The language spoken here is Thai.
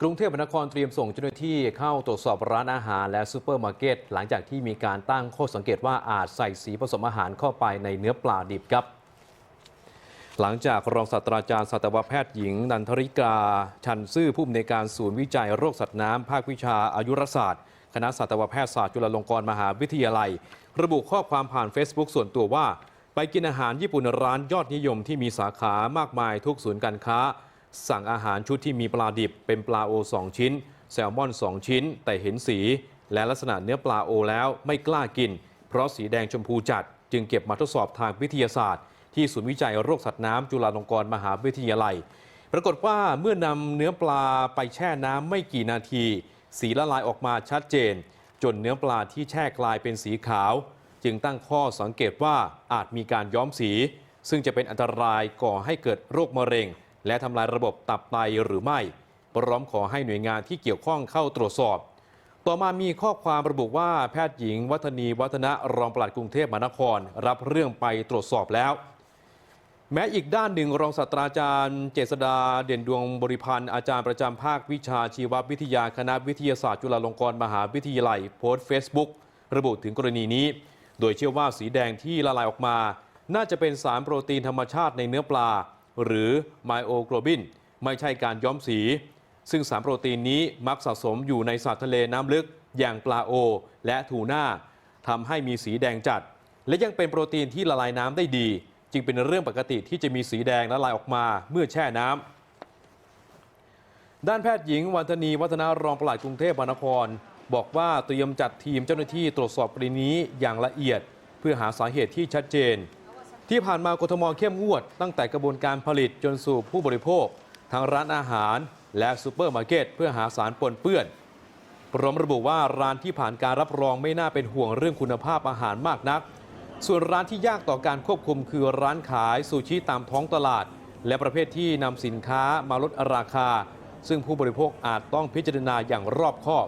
กรุงเทพมหานครเตรียมส่งเจ้าหน้าที่เข้าตรวจสอบร้านอาหารและซูเปอร์มาร์เก็ต หลังจากที่มีการตั้งข้อสังเกตว่าอาจใส่สีผสมอาหารเข้าไปในเนื้อปลาดิบครับ หลังจากรองศาสตราจารย์สัตวแพทย์หญิง นันทริกา ชันซื่อผู้อำนวยการศูนย์วิจัยโรคสัตว์น้ำภาควิชาอายุรศาสตร์ คณะสัตวแพทยศาสตร์จุฬาลงกรณ์มหาวิทยาลัย ระบุข้อความผ่าน Facebook ส่วนตัวว่า ไปกินอาหารญี่ปุ่นร้านยอดนิยมที่มีสาขามากมายทุกศูนย์การค้า สั่งอาหารชุดที่มีปลาดิบเป็นปลาโอ 2 ชิ้น แซลมอน 2 ชิ้น แต่เห็นสี และลักษณะเนื้อปลาโอแล้วไม่กล้ากิน เพราะสีแดงชมพูจัด จึงเก็บมาทดสอบทางวิทยาศาสตร์ ที่ศูนย์วิจัยโรคสัตว์น้ำจุฬาลงกรณ์มหาวิทยาลัย ปรากฏว่าเมื่อนำเนื้อปลาไปแช่น้ำไม่กี่นาที สีละลายออกมาชัดเจน จนเนื้อปลาที่แช่กลายเป็นสีขาว จึงตั้งข้อสังเกตว่าอาจมีการย้อมสี ซึ่งจะเป็นอันตรายก่อให้เกิดโรคมะเร็ง และทำลายระบบตับไตหรือไม่ พร้อมขอให้หน่วยงานที่เกี่ยวข้องเข้าตรวจสอบ ต่อมามีข้อความระบุว่าแพทย์หญิง วัฒนีวัฒนะรองปลัดกรุงเทพมหานคร รับเรื่องไปตรวจสอบแล้ว แม้อีกด้านหนึ่งรองศาสตราจารย์ เจษดาเด่นดวงบริพันธ์อาจารย์ประจำภาควิชาชีววิทยาคณะวิทยาศาสตร์จุฬาลงกรณ์มหาวิทยาลัยโพสต์เฟซบุ๊กระบุถึงกรณีนี้ โดยเชื่อว่าสีแดงที่ละลายออกมา น่าจะเป็นสารโปรตีนธรรมชาติในเนื้อปลา หรือไมโอโกลบินไม่ใช่การย้อมสี ซึ่งสารโปรตีนนี้มักสะสมอยู่ในสัตว์ทะเลน้ำลึกอย่างปลาโอ และทูน่าทำให้มีสีแดงจัด และยังเป็นโปรตีนที่ละลายน้ำได้ดี จึงเป็นเรื่องปกติที่จะมีสีแดงละลายออกมาเมื่อแช่น้ำด้านแพทย์หญิงวันธนีวัฒนารองปลัดกรุงเทพมหานคร บอกว่าเตรียมจัดทีมเจ้าหน้าที่ตรวจสอบกรณีนี้อย่างละเอียด เพื่อหาสาเหตุที่ชัดเจน ที่ผ่านมากทมเข้มงวด ตั้งแต่กระบวนการผลิตจนสู่ผู้บริโภคทั้งร้านอาหารและซูเปอร์มาร์เก็ตเพื่อหาสารปนเปื้อนพร้อมระบุว่าร้านที่ผ่านการรับรองไม่น่าเป็นห่วงเรื่องคุณภาพอาหารมากนัก ส่วนร้านที่ยากต่อการควบคุมคือร้านขายซูชิตามท้องตลาด และประเภทที่นำสินค้ามาลดราคา ซึ่งผู้บริโภคอาจต้องพิจารณาอย่างรอบคอบ